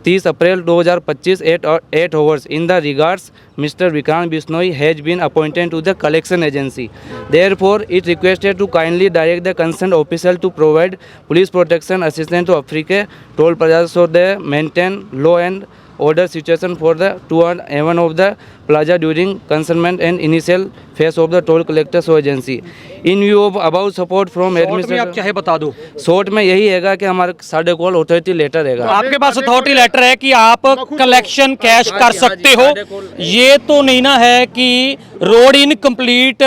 30 April 2025 8 or 8 hours in the regards Mr. Vikrant Bisnoi has been appointed to the collection agency. Therefore, it requested to kindly direct the concerned official to provide police protection assistance to Africa, told Praja so they maintain law and order situation for the two and even of the plaza during consignment and initial phase of the toll collectors or agency. In view of above support from short में आप चाहे बता दो short में यही हैगा कि हमारे साढ़े कॉल अथॉरिटी लेटर हैगा आपके पास अथॉरिटी लेटर है कि आप कलेक्शन कैश कर सकते हो ये तो नहीं ना है कि रोड इनकम्प्लीट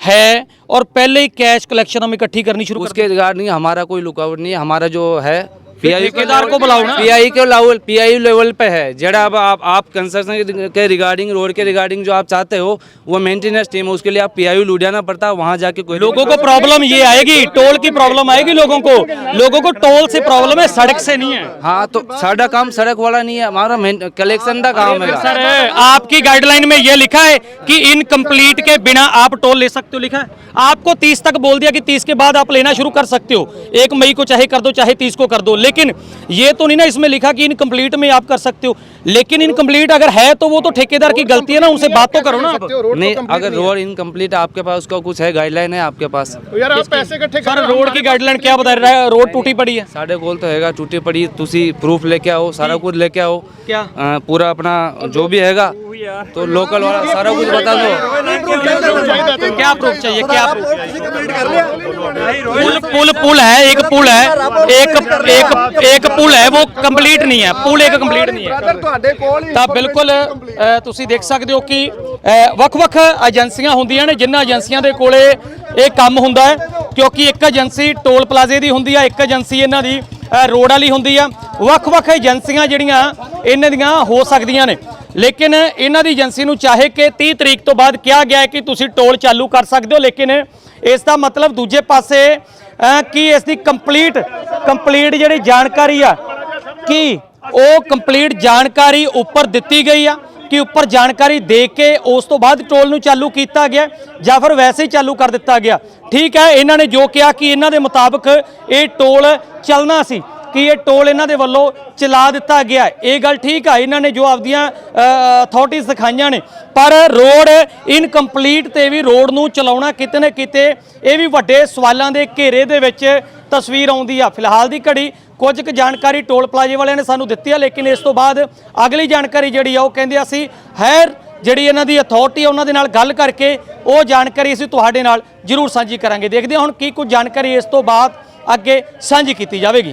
है और पहले ही कैश कलेक्शन हम इकट्ठी करनी शुरू उसके रिगार्डिंग हमारा कोई लुकआउट नहीं है हमारा जो है पीआई ठेकेदार को बुलाओ ना। पीआई के लेवल पीआई लेवल पे है। जरा अब आप आप कंस्ट्रक्शन के रिगार्डिंग रोड के रिगार्डिंग जो आप चाहते हो वो मेंटेनेंस टीम है उसके लिए आप पीआई लुधियाना पड़ता है वहाँ जाके कोई लोगों को प्रॉब्लम ये आएगी टोल की प्रॉब्लम आएगी लोगों को। लोगों को टोल से प्रॉब्लम है सड़क से नहीं है। हाँ तो साਡਾ काम सड़क वाला नहीं है हमारा कलेक्शन का काम है। सर आपकी गाइडलाइन में ये लिखा है कि इनकम्प्लीट के बिना आप टोल ले सकते हो लिखा है। आपको 30 तक बोल दिया कि 30 के बाद आप लेना शुरू कर सकते हो। एक मई को चाहे कर दो चाहे 30 को कर दो लेकिन लेकिन ये तो नहीं ना इसमें लिखा कि इनकम्प्लीट में आप कर सकते हो। लेकिन इनकम्प्लीट अगर है तो वो तो ठेकेदार की गलती है ना उनसे बात तो करो ना। आप नहीं अगर रोड इनकम्प्लीट आपके पास उसका कुछ है गाइडलाइन है आपके पास? सर रोड की गाइडलाइन क्या बता रहा है? रोड टूटी पड़ी है। साढ़े गोल तो है टूटी पड़ी तुसी प्रूफ लेके आओ सारा कुछ लेके आओ। क्या? पूरा अपना जो भी हैगा तो लोकल वाला सारा कुछ बता दो। क्या प्रूफ चाहिए? क्या पुल पुल पुल है एक पुल है एक एक एक पुल है वो कंप्लीट नहीं है पुल एक कंप्लीट नहीं है ਤੁਹਾਡੇ ਕੋਲ ਹੀ ਤਾਂ ਬਿਲਕੁਲ ਅ, ਤੁਸੀਂ ਦੇਖ ਸਕਦੇ ਹੋ ਕਿ ਅ, ਵੱਖ-ਵੱਖ ਏਜੰਸੀਆਂ ਹੁੰਦੀਆਂ ਨੇ ਜਿਨ੍ਹਾਂ ਏਜੰਸੀਆਂ ਦੇ ਕੋਲੇ ਇਹ ਕੰਮ ਹੁੰਦਾ ਹੈ ਕਿਉਂਕਿ ਇੱਕ ਏਜੰਸੀ ਟੋਲ ਪਲਾਜ਼ੇ ਦੀ ਹੁੰਦੀ ਆ ਇੱਕ ਏਜੰਸੀ ਇਹਨਾਂ ਦੀ ਅ, ਰੋਡ ਵਾਲੀ ਹੁੰਦੀ ਆ ਵੱਖ-ਵੱਖ ਏਜੰਸੀਆਂ ਜਿਹੜੀਆਂ ਇਹਨਾਂ ਦੀਆਂ ਹੋ ਸਕਦੀਆਂ ਨੇ ਲੇਕਿਨ ਇਹਨਾਂ ਦੀ ਏਜੰਸੀ ਨੂੰ ਚਾਹੇ ਕਿ 30 ਤਰੀਕ ਤੋਂ ਬਾਅਦ ਕਿਹਾ ਗਿਆ ਹੈ ਕਿ ਤੁਸੀਂ ਟੋਲ ਚਾਲੂ ਕਰ ਸਕਦੇ ਹੋ ਲੇਕਿਨ ਇਸ ਦਾ ਮਤਲਬ ਦੂਜੇ ਪਾਸੇ ਅ, ਕਿ ਇਸ ਦੀ ਕੰਪਲੀਟ ਕੰਪਲੀਟ ਜਿਹੜੀ ਜਾਣਕਾਰੀ ਆ? ਕਿ ਉਹ ਕੰਪਲੀਟ ਜਾਣਕਾਰੀ ਉੱਪਰ ਦਿੱਤੀ ਗਈ ਆ? ਕਿ ਉੱਪਰ ਜਾਣਕਾਰੀ ਦੇ ਕੇ ਉਸ ਤੋਂ ਬਾਅਦ ਟੋਲ ਨੂੰ ਚਾਲੂ ਕੀਤਾ ਗਿਆ ਜਾਂ ਫਿਰ ਵੈਸੇ ਹੀ ਚਾਲੂ ਕਰ ਦਿੱਤਾ ਗਿਆ? ਠੀਕ ਹੈ, ਇਹਨਾਂ ਨੇ ਜੋ ਕਿਹਾ ਕਿ ਇਹਨਾਂ ਦੇ ਮੁਤਾਬਕ ਇਹ ਟੋਲ ਚੱਲਣਾ ਸੀ। ਕਿ ਇਹ ਟੋਲ ਇਹਨਾਂ ਦੇ ਵੱਲੋਂ ਚਲਾ ਦਿੱਤਾ ਗਿਆ ਇਹ ਗੱਲ ਠੀਕ ਆ, ਇਹਨਾਂ ਨੇ ਜੋ ਆਪਦੀਆਂ ਅਥਾਰਟੀਜ਼ ਸਿਖਾਈਆਂ ਨੇ। ਪਰ ਰੋਡ ਇਨਕੰਪਲੀਟ ਤੇ ਵੀ ਰੋਡ ਨੂੰ ਚਲਾਉਣਾ ਕਿਤੇ ਨਾ ਕਿਤੇ ਇਹ ਵੀ ਵੱਡੇ ਸਵਾਲਾਂ ਦੇ ਘੇਰੇ ਦੇ ਵਿੱਚ ਤਸਵੀਰ ਆਉਂਦੀ ਆ। ਫਿਲਹਾਲ ਦੀ ਘੜੀ ਕੁਝ ਕੁ ਜਾਣਕਾਰੀ ਟੋਲ ਪਲਾਜ਼ੇ ਵਾਲਿਆਂ ਨੇ ਸਾਨੂੰ ਦਿੱਤੀ ਆ, ਲੇਕਿਨ ਇਸ ਤੋਂ ਬਾਅਦ ਅਗਲੀ ਜਾਣਕਾਰੀ ਜਿਹੜੀ ਆ ਉਹ ਕਹਿੰਦੇ ਅਸੀਂ ਹੈ ਜਿਹੜੀ ਇਹਨਾਂ ਦੀ ਅਥਾਰਟੀ ਆ, ਉਹਨਾਂ ਦੇ ਨਾਲ ਗੱਲ ਕਰਕੇ ਉਹ ਜਾਣਕਾਰੀ ਅਸੀਂ ਤੁਹਾਡੇ ਨਾਲ ਜ਼ਰੂਰ ਸਾਂਝੀ ਕਰਾਂਗੇ। ਦੇਖਦੇ ਹਾਂ ਹੁਣ ਕੀ ਕੁਝ ਜਾਣਕਾਰੀ ਇਸ ਤੋਂ ਬਾਅਦ ਅੱਗੇ ਸਾਂਝੀ ਕੀਤੀ ਜਾਵੇਗੀ।